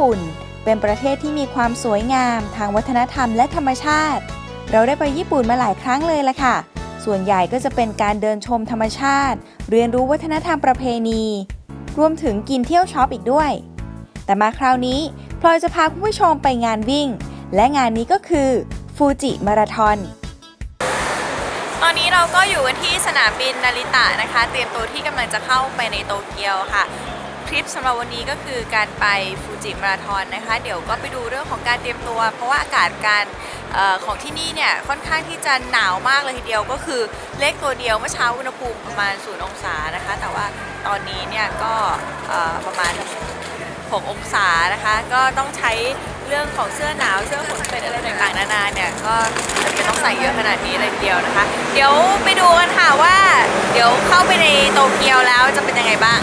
ปุ่น เป็นประเทศที่มีความสวยงาม ทางวัฒนธรรมและธรรมชาติ เราได้ไปญี่ปุ่นมาหลายครั้งเลยละค่ะ ส่วนใหญ่ก็จะเป็นการเดินชมธรรมชาติ เรียนรู้วัฒนธรรมประเพณี รวมถึงกินเที่ยวช็อปอีกด้วย แต่มาคราวนี้พลอยจะพาคุณผู้ชมไปงานวิ่ง และงานนี้ก็คือฟูจิมาราทอนตอนนี้เราก็อยู่กันที่สนามบินนาริตะนะคะ เตรียมตัวที่กำลังจะเข้าไปในโตเกียวค่ะ ทริปสำหรับวันนี้ก็คือการไปฟูจิมาราธอนนะคะ เดี๋ยวก็ไปดูเรื่องของการเตรียมตัว เพราะว่าอากาศการออของที่นี่เนี่ยค่อนข้างที่จะหนาวมากเลยทีเดียวก็คือเลขตัวเดียวเมื่อเช้าอุณหภูมิประมาณ0องศานะคะ แต่ว่าตอนนี้เนี่ยก็ประมาณ 6 องศานะคะ ก็ต้องใช้เรื่องของเสื้อหนาวเสื้อขนเป็ดอะไรต่างๆนานาเนี่ยก็จำเป็นต้องใส่เยอะขนาดนี้เลยทีเดียวนะคะ เดี๋ยวไปดูกันค่ะว่า เดี๋ยวเข้าไปในโตเกียวแล้วจะเป็นยังไงบ้าง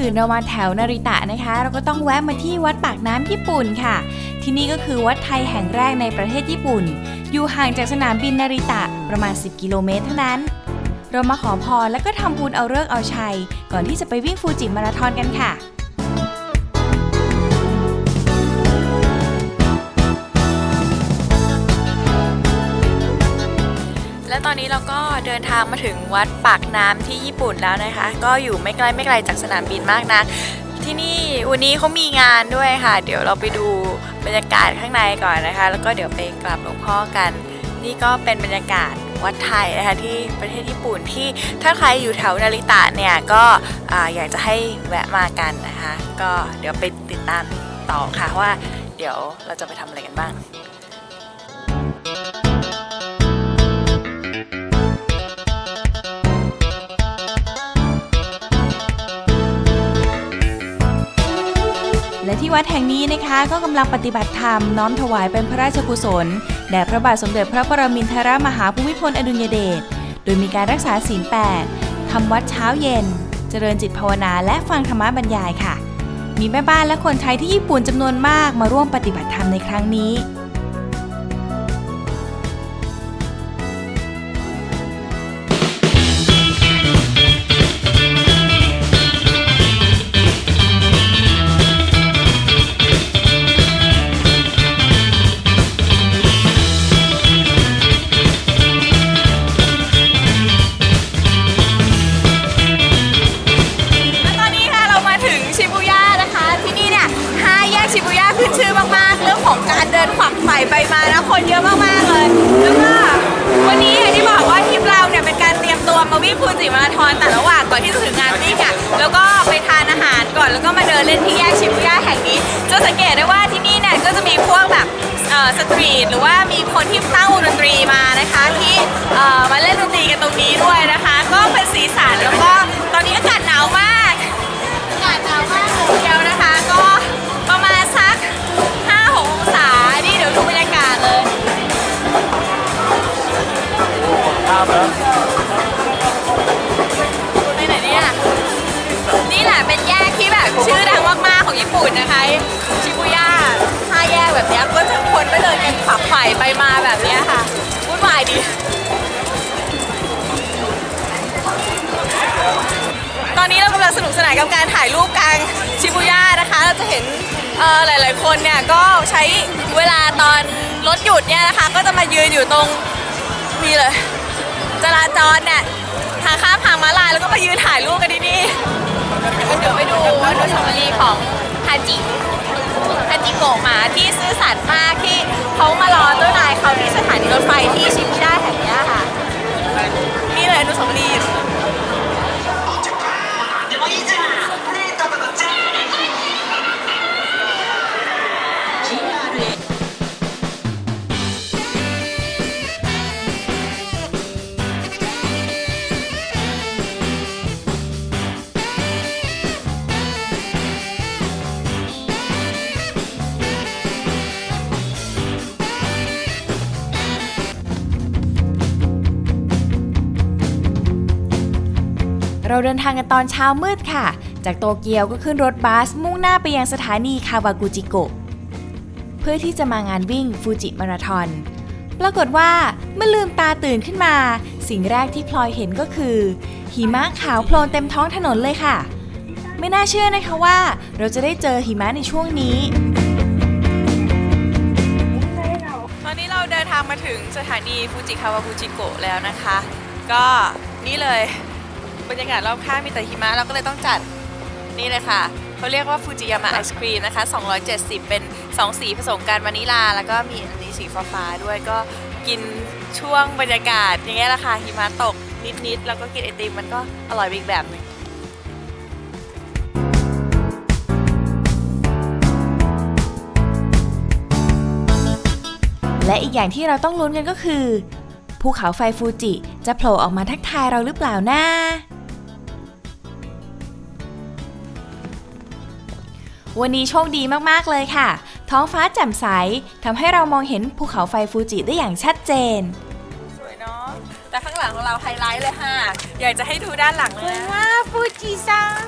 อื่นเรามาแถวนาริตะนะคะ เราก็ต้องแวะมาที่วัดปากน้ำญี่ปุ่นค่ะ ที่นี่ก็คือวัดไทยแห่งแรกในประเทศญี่ปุ่น อยู่ห่างจากสนามบินนาริตะประมาณ 10 กิโลเมตรเท่านั้น เรามาขอพรแล้วก็ทำบุญเอาเลิกเอาชัย ก่อนที่จะไปวิ่งฟูจิมาราธอนกันค่ะ และตอนนี้เราก็เดินทางมาถึงวัดปากน้ำที่ญี่ปุ่นแล้วนะคะ ก็อยู่ไม่ไกลไม่ไกลจากสนามบินมากนะที่นี่วันนี้เขามีงานด้วยค่ะ เดี๋ยวเราไปดูบรรยากาศข้างในก่อนนะคะ แล้วก็เดี๋ยวไปกราบหลวงพ่อกัน นี่ก็เป็นบรรยากาศวัดไทยนะคะที่ประเทศญี่ปุ่นที่ถ้าใครอยู่แถวนาริตะเนี่ยก็อ่าอยากจะให้แวะมากันนะคะ ก็เดี๋ยวไปติดตามต่อค่ะว่าเดี๋ยวเราจะไปทำอะไรกันบ้าง และที่วัดแห่งนี้นะคะก็กำลังปฏิบัติธรรมน้อมถวายเป็นพระราชกุศลแด่พระบาทสมเด็จพระปรมินทรมหาภูมิพลอดุลยเดชโดยมีการรักษาศีลแปดทำวัดเช้าเย็น เจริญจิตภาวนาและฟังธรรมบรรยายค่ะ มีแม่บ้านและคนไทยที่ญี่ปุ่นจำนวนมากมาร่วมปฏิบัติธรรมในครั้งนี้ สตรีทหรือว่ามีคนที่ตั้งวงดนตรีมานะคะที่มาเล่นดนตรีกันตรงนี้ด้วยนะคะ ก็เป็นสีสันแล้วก็ตอนนี้อากาศหนาวมากอากาศหนาวมากเดียวนะคะ ก็ประมาณสัก5-6องศานี่เดี๋ยวดูบรรยากาศเลยไปไหนเนี่ยนี่แหละเป็นแยกที่แบบชื่อดังมากๆของญี่ปุ่นนะคะชิบุย่าห้าแยกแบบนี้ก็จะ คนก็เดินกันขับไฝ่ไปมาแบบนี้ค่ะวุ่นวายดี ตอนนี้เรากำลังสนุกสนานกับการถ่ายรูปกลางชิบูย่านะคะ เราจะเห็นหลาย ๆ คนเนี่ยก็ใช้เวลาตอนรถหยุดเนี่ยนะคะ ก็จะมายืนอยู่ตรงนี่เลยจราจรเนี่ยทางข้ามทางม้าลายแล้วก็มายืนถ่ายรูปกันที่นี่เดี๋ยวไปดูอนุสาวรีย์ของฮาจิ ฮาจิโกะหมาที่ซื่อสัตย์มากที่เขามารอเจ้านายเขาที่สถานีรถไฟที่ชิมิได้แห่งนี้ค่ะ นี่เลยอนุสาวรีย์「 เราเดินทางกันตอนเช้ามืดค่ะ จากโตเกียวก็ขึ้นรถบัสมุ่งหน้าไปยังสถานีคาวากุจิโกะเพื่อที่จะมางานวิ่งฟูจิมาราทอนปรากฏว่าเมื่อลืมตาตื่นขึ้นมา สิ่งแรกที่พลอยเห็นก็คือ หิมะขาวโพลนเต็มท้องถนนเลยค่ะ ไม่น่าเชื่อนะคะว่า เราจะได้เจอหิมะในช่วงนี้ ตอนนี้เราเดินทางมาถึงสถานีฟูจิคาวากุจิโกะแล้วนะคะ ก็นี่เลย บรรยากาศรอบข้างมีแต่หิมะเราก็เลยต้องจัดนี่เลยค่ะเขาเรียกว่าฟูจิยามะไอศครีมนะคะ 270 เป็น 2 สีผสมกันวานิลา แล้วก็มีอันนี้สีฟ้าๆด้วยก็กินช่วงบรรยากาศ อย่างเงี้ยแหละค่ะหิมะตกนิดๆ แล้วก็กินไอติมมันก็อร่อยอีกแบบหนึงและอีกอย่างที่เราต้องลุ้นกันก็คือ ภูเขาไฟฟูจิจะโผล่ออกมาทักทายเราหรือเปล่านะ วันนี้โชคดีมากๆเลยค่ะ ท้องฟ้าแจ่มใสทำให้เรามองเห็นภูเขาไฟฟูจิได้อย่างชัดเจน สวยเนาะแต่ข้างหลังของเราไฮไลท์เลยค่ะ อยากจะให้ดูด้านหลังเลยนะว้าฟูจิซัง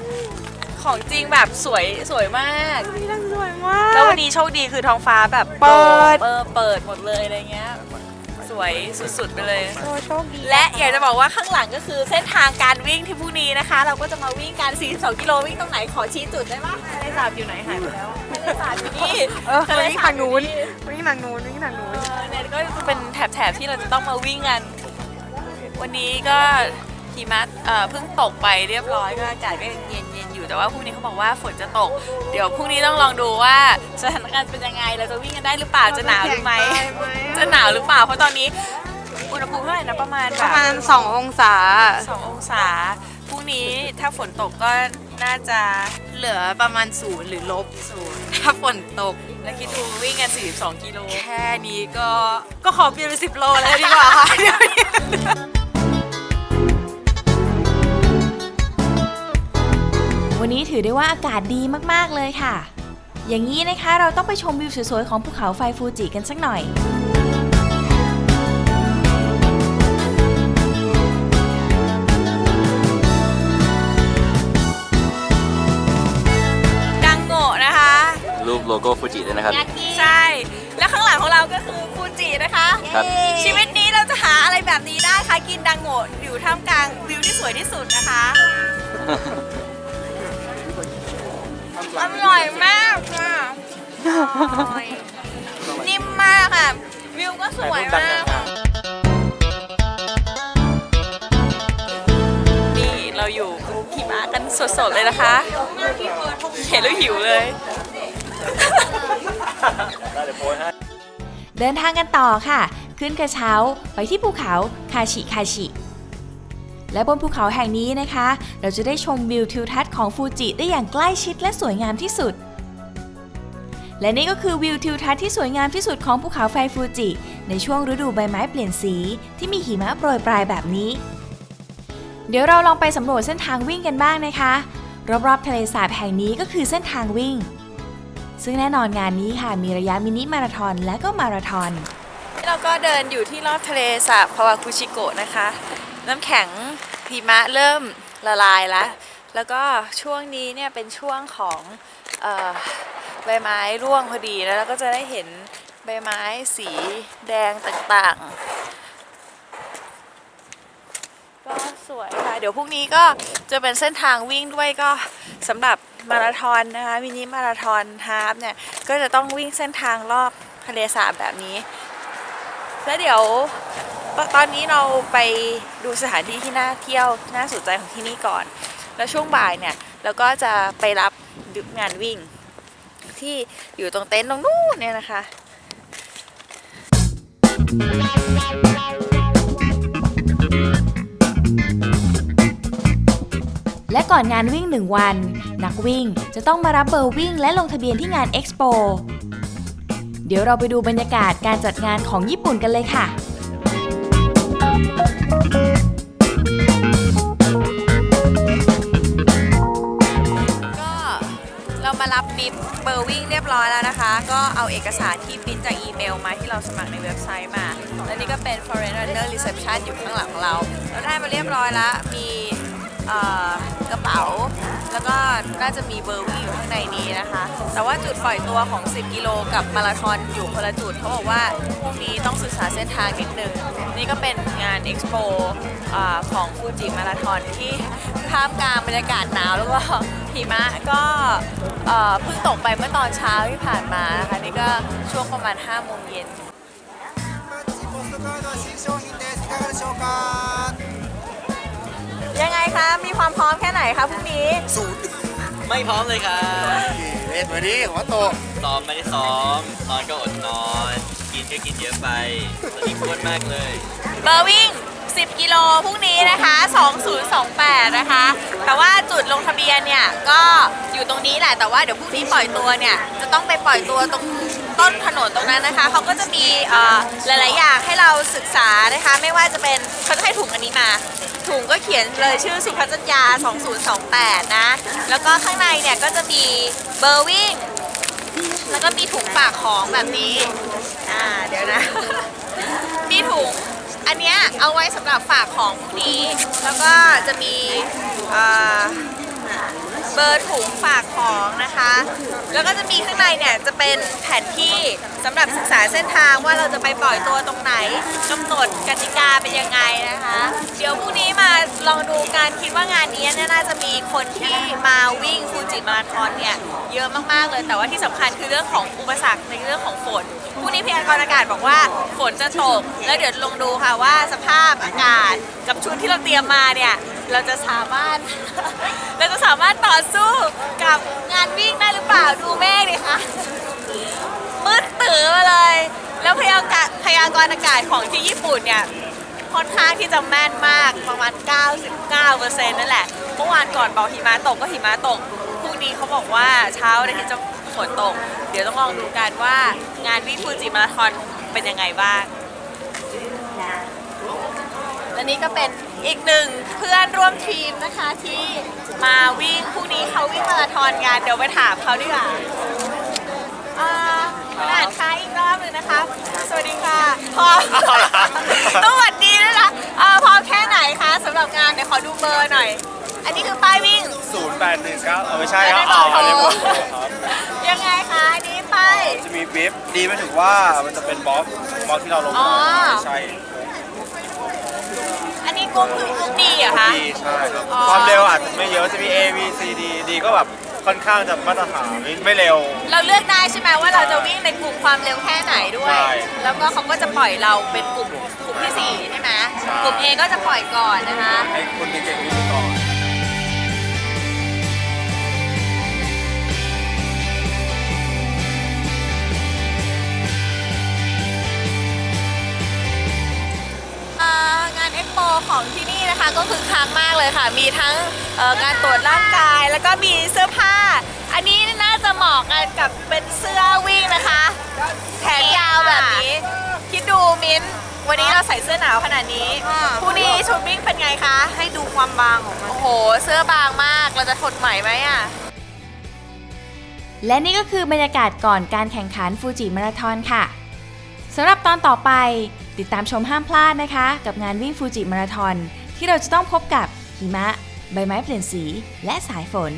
ของจริงแบบสวยสวยมากนี่สวยมาก แล้ววันนี้โชคดีคือท้องฟ้าแบบเปิด เปิดเปิดหมดเลยอะไรเงี้ย สวยสุดๆไปเลย โอ้โชคดีและอยากจะบอกว่าข้างหลังก็คือเส้นทางการวิ่งที่พรุ่งนี้นะคะ เราก็จะมาวิ่งกัน 42 กิโลวิ่งตรงไหนขอชี้จุดได้ไหมทะเลสาบอยู่ไหนหายไปแล้วทะเลสาบอยู่นี่เออทะเลวิ่งสาทาบงอยู่นู้นวิ่งทางนู้นวิ่งทางนู้น เออเนี่ยก็จะเป็นแถบๆที่เราจะต้องมาวิ่งกัน วันนี้ก็หิมะเอ่อเพิ่งตกไปเรียบร้อยก็อากาศก็ยังเย็นๆอยู่ แต่ว่าพรุ่งนี้เขาบอกว่าฝนจะตก เดี๋ยวพรุ่งนี้ต้องลองดูว่าสถานการณ์เป็นยังไง เราจะวิ่งกันได้หรือเปล่า จะหนาวหรือไม่จะหนาวหรือเปล่า เพราะตอนนี้อุณหภูมิเท่าไหร่นะประมาณปแบระบมาณ 2 องศา สององศา พรุ่งนี้ถ้าฝนตกก็น่าจะเหลือประมาณศูนย์หรือลบศูนย์ถ้าฝนตก แล้วคิดดูวิ่งกัน 42 กิโล แค่นี้ก็ก็ขอเปลี่ยนเป็นสิบโลเลยดีกว่าค่ะ ถือได้ว่าอากาศดีมากๆเลยค่ะ อย่างนี้นะคะเราต้องไปชมวิวสวยๆ ของภูเขาไฟฟูจิกันสักหน่อยดังโง่นะคะรูปโลโก้ฟูจิด้วยนะครับ ใช่ แล้วข้างหลังของเราก็คือฟูจินะคะ ครับ ชีวิตนี้เราจะหาอะไรแบบนี้ได้คะกินดังโง่อยู่ท่ามกลางวิวที่สวยที่สุดนะคะ อร่อยมากค่ะอร่อยนิ่มมากค่ะ วิวก็สวยมากค่ะนี่เราอยู่ขี่ม้ากันสดๆเลยนะคะ เห็นแล้วหิวเลย เดินทางกันต่อค่ะ ขึ้นกระเช้าไปที่ภูเขาคาชิคาชิ และบนภูเขาแห่งนี้นะคะ เราจะได้ชมวิวทิวทัศน์ของฟูจิได้อย่างใกล้ชิดและสวยงามที่สุด และนี่ก็คือวิวทิวทัศน์ที่สวยงามที่สุดของภูเขาไฟฟูจิ ในช่วงฤดูใบไม้เปลี่ยนสีที่มีหิมะโปรยปลายแบบนี้ เดี๋ยวเราลองไปสำรวจเส้นทางวิ่งกันบ้างนะคะ รอบๆทะเลสาบแห่งนี้ก็คือเส้นทางวิ่ง ซึ่งแน่นอนงานนี้ค่ะมีระยะมินิมาราธอนและก็มาราธอนเราก็เดินอยู่ที่รอบทะเลสาบคาวาคุชิโกะนะคะ น้ำแข็งหิมะเริ่มละลายแล้ว แล้วก็ช่วงนี้เนี่ยเป็นช่วงของออใบไม้ร่วงพอดีแล้วเราก็จะได้เห็นใบไม้สีแดงต่างๆ ก็สวยค่ะ เดี๋ยวพรุ่งนี้ก็จะเป็นเส้นทางวิ่งด้วยก็สำหรับมาราธอนนะคะมินิมาราธอนฮาล์ฟเนี่ย ก็จะต้องวิ่งเส้นทางรอบทะเลสาบแบบนี้ แล้วเดี๋ยว ตตอนนี้เราไปดูสถานที่ที่น่าเที่ยวน่าสนใจของที่นี่ก่อน แล้วช่วงบ่ายเนี่ยเราก็จะไปรับงานวิ่ง ที่อยู่ตรงเต็นท์ตรงนู้นเนี่ยนะคะ และก่อนงานวิ่งหนึ่งวัน นักวิ่งจะต้องมารับเบอร์วิ่งและลงทะเบียนที่งานเอ็กซ์โปเดี๋ยวเราไปดูบรรยากาศการจัดงานของญี่ปุ่นกันเลยค่ะ ก็เรามารับบิบเบอร์วิ่งเรียบร้อยแล้วนะคะ ก็เอาเอกสารที่ปริ้นจากอีเมลมาที่เราสมัครในเว็บไซต์มา และนี่ก็เป็น Foreign Runner Reception อยู่ข้างหลังของเรา เราได้มาเรียบร้อยแล้วมี เอ่อกระเป๋า แล้วก็น่าจะมีเบอร์วิ่งอยู่ข้างในนี้นะคะ แต่ว่าจุดปล่อยตัวของ 10 กิโลกับมาราธอนอยู่คนละจุดเขาบอกว่าพรุ่งนี้ต้องศึกษาเส้นทางนิดนึง นี่ก็เป็นงานเอ็กซ์โปของฟูจิมาราธอนที่ท่ามกลางบรรยากาศหนาวแล้วก็หิมะก็เอ่อเพิ่งตกไปเมื่อตอนเช้าที่ผ่านมานะคะนี่ก็ช่วงประมาณ5โมงเย็น ポストカードは新商品ですいかがでしょうか ยังไงคะ มีความพร้อมแค่ไหนคะพรุ่งนี้ ศูนย์ไม่พร้อมเลยครับเอ็ดวันนี้หัวโตซ้อมไม่ได้ซ้อมนอนก็อดนอน กินก็กินเยอะไปตอนนี้อ้วนมากเลยเบอร์วิ่ง 10 กิโลพรุ่งนี้นะคะ 2028 นะคะ แต่ว่าจุดลงทะเบี ยนเนี่ยก็อยู่ตรงนี้แหละแต่ว่าเดี๋ยวพรุ่งนี้ปล่อยตัวเนี่ยจะต้องไปปล่อยตัวตรงต้นถนนตรงนั้นนะคะเขาก็จะมีเอ่อหลาย ๆ อย่างให้เราศึกษานะคะ ไม่ว่าจะเป็นเขาจะให้ถุงอันนี้มา ถุงก็เขียนเลยชื่อสุพัฒนยา2028 นะ แล้วก็ข้างในเนี่ยก็จะมีเบอร์วิ่ง แล้วก็มีถุงฝากของแบบนี้ อ่า เดี๋ยวนะ มีถุง อันเนี้ยเอาไว้สำหรับฝากของพวกนี้ แล้วก็จะมีเอ่อ เบอร์ถุงฝากของนะคะ แล้วก็จะมีข้างในเนี่ยจะเป็นแผนที่สำหรับศึกษาเส้นทางว่าเราจะไปปล่อยตัวตรงไหนกำหนดกติกาเป็นยังไงนะคะ เดี๋ยวพรุ่งนี้มาลองดูการคิดว่างานนี้เนี่ยน่าจะมีคนที่มาวิ่งฟูจิมาราธอนเนี่ยเยอะมากๆเลย แต่ว่าที่สำคัญคือเรื่องของอุปสรรคในเรื่องของฝนพรุ่งนี้พยากรณ์อากาศบอกว่าฝนจะตก แล้วเดี๋ยวลองดูค่ะว่าสภาพอากาศกับชุดที่เราเตรียมมาเนี่ย เราจะสามารถ เราจะสามารถต่อสู้กับงานวิ่งได้หรือเปล่าดูเมฆดิคะมืดตื้อมาเลย แล้วพยากรณ์พยากรณ์อากาศของที่ญี่ปุ่นเนี่ยค่อนข้างที่จะแม่นมากประมาณ 99%นั่นแหละ เมื่อวานก่อนบอกหิมะตกก็หิมะตก พรุ่งนี้เขาบอกว่าเช้าเนี่ยที่จะฝนตก เดี๋ยวต้องลองดูกันว่างานวิ่งฟูจิมาราธอนเป็นยังไงบ้าง และนี่ก็เป็นอีกหนึ่งเพื่อนร่วมทีมนะคะที่มาวิ่งพรุ่งนี้เขาวิ่งมาราธอนกันเดี๋ยวไปถามเขาดีกว่าอ่าอ่านค้าอีกรอบหนึ่งนะคะ สวัสดีค่ะพร้อมต้องสวัสดีด้วยนะอ่าพร้อมแค่ไหนคะสำหรับงานเดี๋ยวขอดูเบอร์หน่อย อันนี้คือป้ายวิ่ง ศูนย์แปดหนึ่งเก้าเอาไม่ใช่ครับไม่ได้อ๋อบอกอันนี้โทรครับยังไงคะอันนี้ป้าย จะมีบิฟดีไม่ถึงว่ามันจะเป็นบล็อกบล็อกที่เราลงอ๋อไม่ใช่อันนี้ กรุ๊ปคือกรุ๊ปดีเหรอคะ ดีใช่ครับอ๋อ ความเร็วอาจจะไม่เยอะจะมี A B C D D ก็แบบค่อนข้างจะมาตรฐานไม่ไม่เร็ว เราเลือกได้ใช่ไหมว่าเราจะวิ่งในกลุ่มความเร็วแค่ไหนด้วย ใช่แล้วก็เขาก็จะปล่อยเราเป็นกลุ่มกลุ่มที่สี่ใช่ไหมใช่ กลุ่ม A ก็จะปล่อยก่อนนะคะ ให้คนเก่งๆ นี่นะคะก็คือคักมากเลยค่ะ มีทั้งเอ่อการตรวจร่างกาย แล้วก็มีเสื้อผ้า อันนี้น่าจะเหมาะกันกับเป็นเสื้อวิ่งนะคะ แขนยาวแบบนี้ คิดดูมิ้นท์วันนี้เราใส่เสื้อหนาวขนาดนี้พรุ่งนี้ชุดวิ่งเป็นไงคะ ให้ดูความบางของมัน โอ้โห เสื้อบางมาก เราจะทนไหวไหมอะ และนี่ก็คือบรรยากาศก่อนการแข่งขันฟูจิมาราธอนค่ะสำหรับตอนต่อไปติดตามชมห้ามพลาดนะคะ กับงานวิ่งฟูจิมาราธอน ที่เราจะต้องพบกับหิมะ ใบไม้เปลี่ยนสี และสายฝน